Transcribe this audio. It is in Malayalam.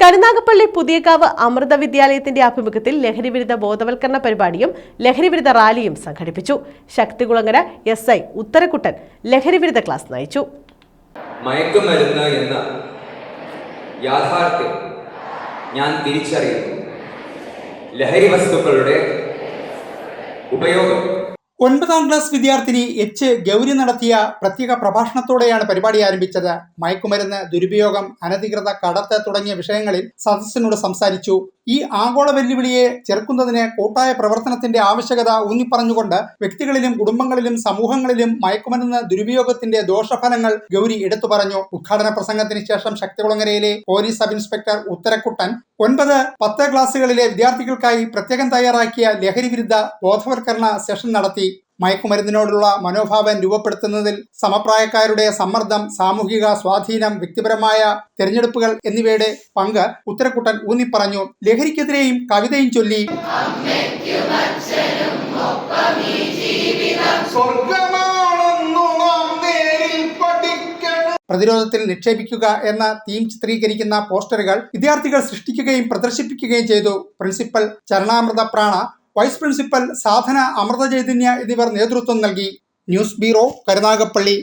കരുനാഗപ്പള്ളി പുതിയകാവ് അമൃത വിദ്യാലയത്തിന്റെ ആഭിമുഖ്യത്തിൽ ലഹരിവിരുദ്ധ ബോധവൽക്കരണ പരിപാടിയും ലഹരിവിരുദ്ധ റാലിയും സംഘടിപ്പിച്ചു. ശക്തികുളങ്ങര എസ് ഐ ഉത്തരക്കുട്ടൻ ലഹരിവിരുദ്ധ ക്ലാസ് നയിച്ചു. മയക്കുമരുന്ന് എന്ന യാഥാർത്ഥ്യം ഞാൻ തിരിച്ചറിയുന്നു. ലഹരി വസ്തുക്കളുടെ ഉപയോഗം ഒൻപതാം ക്ലാസ് വിദ്യാർത്ഥിനി എച്ച് ഗൗരി നടത്തിയ പ്രത്യേക പ്രഭാഷണത്തോടെയാണ് പരിപാടി ആരംഭിച്ചത്. മയക്കുമരുന്ന് ദുരുപയോഗം അനധികൃത കടത്ത് തുടങ്ങിയ വിഷയങ്ങളിൽ സദസ്സിനോട് സംസാരിച്ചു. ഈ ആഗോള വെല്ലുവിളിയെ ചെറുക്കുന്നതിന് കൂട്ടായ പ്രവർത്തനത്തിന്റെ ആവശ്യകത ഊന്നിപ്പറഞ്ഞുകൊണ്ട് വ്യക്തികളിലും കുടുംബങ്ങളിലും സമൂഹങ്ങളിലും മയക്കുമരുന്ന് ദുരുപയോഗത്തിന്റെ ദോഷഫലങ്ങൾ ഗൗരി എടുത്തു പറഞ്ഞു. ഉദ്ഘാടന പ്രസംഗത്തിന് ശേഷം ശക്തികുളങ്ങരയിലെ പോലീസ് സബ് ഇൻസ്പെക്ടർ ഉത്തരക്കുട്ടൻ ഒൻപത് പത്ത് ക്ലാസ്സുകളിലെ വിദ്യാർത്ഥികൾക്കായി പ്രത്യേകം തയ്യാറാക്കിയ ലഹരി വിരുദ്ധ ബോധവൽക്കരണ സെഷൻ നടത്തി. മയക്കുമരുന്നിനോടുള്ള മനോഭാവം രൂപപ്പെടുത്തുന്നതിൽ സമപ്രായക്കാരുടെ സമ്മർദ്ദം സാമൂഹിക സ്വാധീനം വ്യക്തിപരമായ തെരഞ്ഞെടുപ്പുകൾ എന്നിവയുടെ പങ്ക് ഉത്തരക്കുട്ടൻ ഊന്നിപ്പറഞ്ഞു. ലഹരിക്കെതിരെയും കവിതയും ചൊല്ലി. പ്രതിരോധത്തിൽ നിക്ഷേപിക്കുക എന്ന തീം ചിത്രീകരിക്കുന്ന പോസ്റ്ററുകൾ വിദ്യാർത്ഥികൾ സൃഷ്ടിക്കുകയും പ്രദർശിപ്പിക്കുകയും ചെയ്തു. Principal Charanamrita Prana vice principal Sadhana Amrita Chaitanya എന്നിവർ നേതൃത്വം നൽകി ന്യൂസ് ബ്യൂറോ കരുനാഗപ്പള്ളി